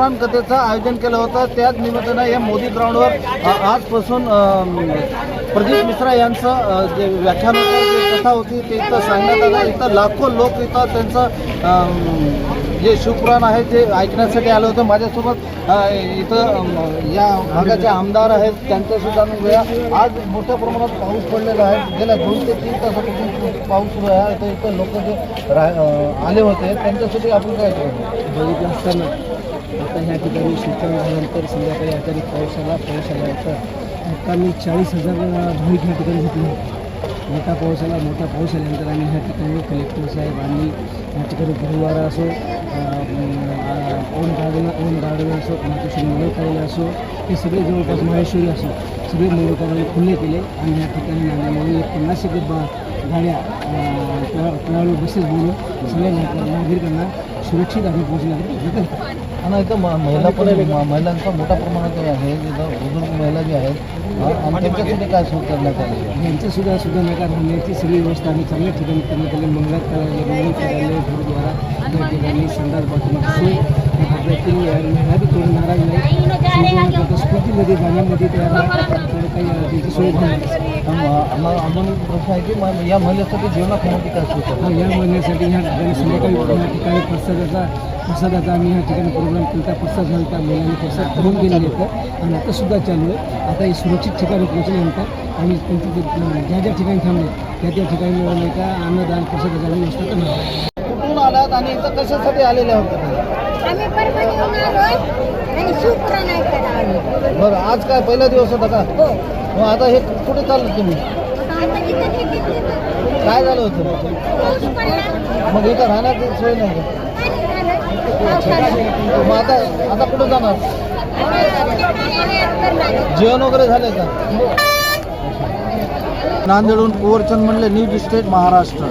प्राण कथेचं आयोजन केलं होतं. त्याच निमित्तानं या मोदी ग्राउंडवर आजपासून प्रदीप मिश्रा यांचं जे व्याख्यान होतं कथा होती ते इथं सांगण्यात आलं. इथं लाखो लोक इथं त्यांचं जे शिवपुराण आहे ते ऐकण्यासाठी आलं होतं. माझ्यासोबत इथं या भागाचे आमदार आहेत. त्यांच्यासुद्धा मी वेळा आज मोठ्या प्रमाणात पाऊस पडलेला आहे. गेल्या दोन ते तीन तासापासून पाऊस सुरू आहे. तर इथं लोक जे रा आले होते त्यांच्यासाठी आपण काय बघितलं असताना आता ह्या ठिकाणी शिक्षण झाल्यानंतर संध्याकाळी अचानक पाऊस आला पाऊस आल्यानंतर आता मी चाळीस हजार भाविक ह्या ठिकाणी घेतले मोठा पाऊस आला मोठा पाऊस आल्यानंतर आम्ही ह्या ठिकाणी कलेक्टर साहेब आणि ह्या ठिकाणी गुरुवारा असो ओम गार्डन ओम गार्डन असो मातोश्री मंगळकार्यालय असो हे सगळे जवळपास माहेश्वरी असो सगळे मंगळकार्यालय खुले केले आणि ह्या ठिकाणी नांदेडमध्ये एक पन्नास एक बा गाड्या अं, बसेस बोलून सगळ्या नागरिकांना सुरक्षित आम्ही पोहोचण्याकरिता आणि इथं महिला पण महिलांचा मोठ्या प्रमाणात आहे. जिथं बुजुर्ग महिला जी आहेत आणि त्यांच्यासाठी काय सुरू करण्यात आले? यांच्यासुद्धा सुद्धा नका राहण्याची सगळी व्यवस्था आम्ही चांगल्या ठिकाणी करण्यात आली. मंगल कार्यालय मंगल कार्यालय गुरुद्वारा या ठिकाणी बाथरूम सोय बी कोणी नाराज नाही. स्कूटीमध्ये जाण्यामध्ये त्याला थोडं काही त्यांची सोय झाली अजून प्रश्न आहे की या महिलेसाठी जेवणाखाण्याची काय सुरू करतात हा, या महिन्यासाठी ह्या ठिकाणी संध्याकाळी ठिकाणी प्रसादाचा प्रसादाचा आम्ही ह्या ठिकाणी प्रोग्राम केला. प्रसाद झाला त्या महिलांनी प्रसाद करून गेलेले होतं. आणि आता सुद्धा चालू आहे. आता हे सुरक्षित ठिकाणी पोहोचल्यानंतर आम्ही त्यांची ज्या ज्या ठिकाणी थांबले त्या त्या ठिकाणी नाही का अन्नदान प्रसादाची आम्ही व्यवस्था करणार आहोत. कुठून आलात आणि इथं कशासाठी आलेले होते आम्ही परभणीहून आलोय आणि शिवपुराण ऐकायला आलो बरं आज काय पहिला दिवस होता का? हो. मग आता हे कुठे चाललं तुम्ही? आता इथं किती काय झालं होतं? मग इथं राहण्याची सोय नाही का? हो, मग आता आता कुठं जाणार? जेवण वगैरे झालं का? नांदेडहून कुवरचंद म्हणले न्यू स्टेट महाराष्ट्र.